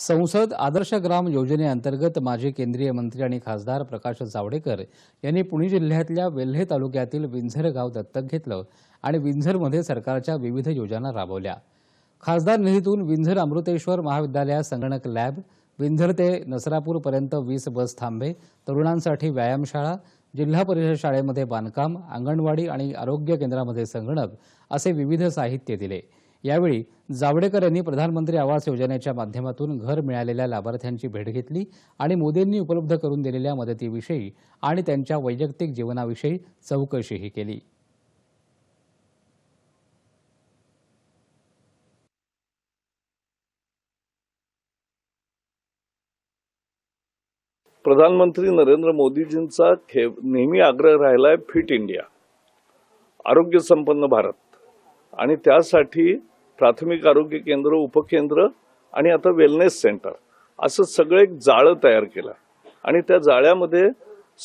संसद आदर्श ग्राम योजनेअंतर्गत माजी केंद्रीय मंत्री आणि खासदार प्रकाश जावडेकर यांनी पुणे जिल्ह्यातल्या वेल्हे तालुक्यातील विंझर गाव दत्तक घेतलं आणि विंझरमध्ये सरकारच्या विविध योजना राबवल्या. खासदार निधीतून विंझर अमृतेश्वर महाविद्यालयात संगणक लॅब विंझर ते नसरापूरपर्यंत वीस बस थांबे तरुणांसाठी व्यायामशाळा जिल्हा परिषद शाळेमध्ये बांधकाम अंगणवाडी आणि आरोग्य केंद्रामध्ये संगणक असे विविध साहित्य दिले. यावेळी जावडेकर यांनी प्रधानमंत्री आवास योजनेच्या माध्यमातून घर मिळालेल्या लाभार्थ्यांची भेट घेतली आणि मोदींनी उपलब्ध करून दिलेल्या मदतीविषयी आणि त्यांच्या वैयक्तिक जीवनाविषयी चौकशीही केली. प्रधानमंत्री नरेंद्र मोदीजींचा खे नेहमी आग्रह राहिलाय फिट इंडिया आरोग्य संपन्न भारत आणि त्यासाठी प्राथमिक आरोग्य केंद्र उपकेंद्र आणि आता वेलनेस सेंटर असं सगळं एक जाळं तयार केलं. आणि त्या जाळ्यामध्ये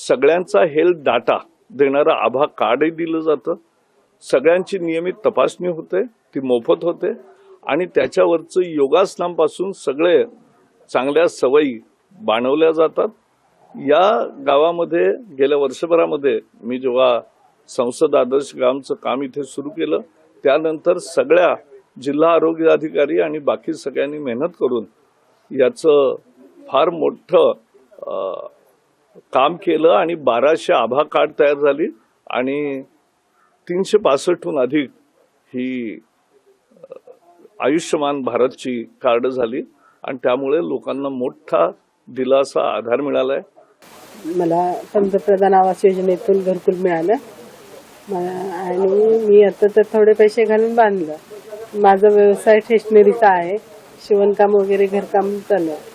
सगळ्यांचा हेल्थ डाटा देणारं आभा कार्डही दिलं जातं. सगळ्यांची नियमित तपासणी होते ती मोफत होते. आणि त्याच्यावरचं योगासनांपासून सगळे चांगल्या सवयी बाणवल्या जातात. या गावामध्ये गेल्या वर्षभरामध्ये मी जेव्हा संसद आदर्श गावचं काम इथे सुरू केलं त्यानंतर सगळ्या जिल्हा आरोग्य अधिकारी आणि बाकी सगळ्यांनी मेहनत करून याचं फार मोठं काम केलं आणि बाराशे आभा कार्ड तयार झाली आणि तीनशे पासष्टहून अधिक ही आयुष्यमान भारतची कार्ड झाली आणि त्यामुळे लोकांना मोठा दिलासा आधार मिळालाय. मला पंतप्रधान आवास योजनेतून घरकुल मिळालं. आणि मी आता तर थोडे पैसे घालून बांधलं. माझा व्यवसाय स्टेशनरीचा आहे. शिवणकाम वगैरे घरकाम चालू आहे.